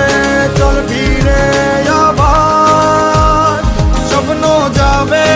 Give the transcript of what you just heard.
বলে চল ফিরে আবার। স্বপ্ন যাবে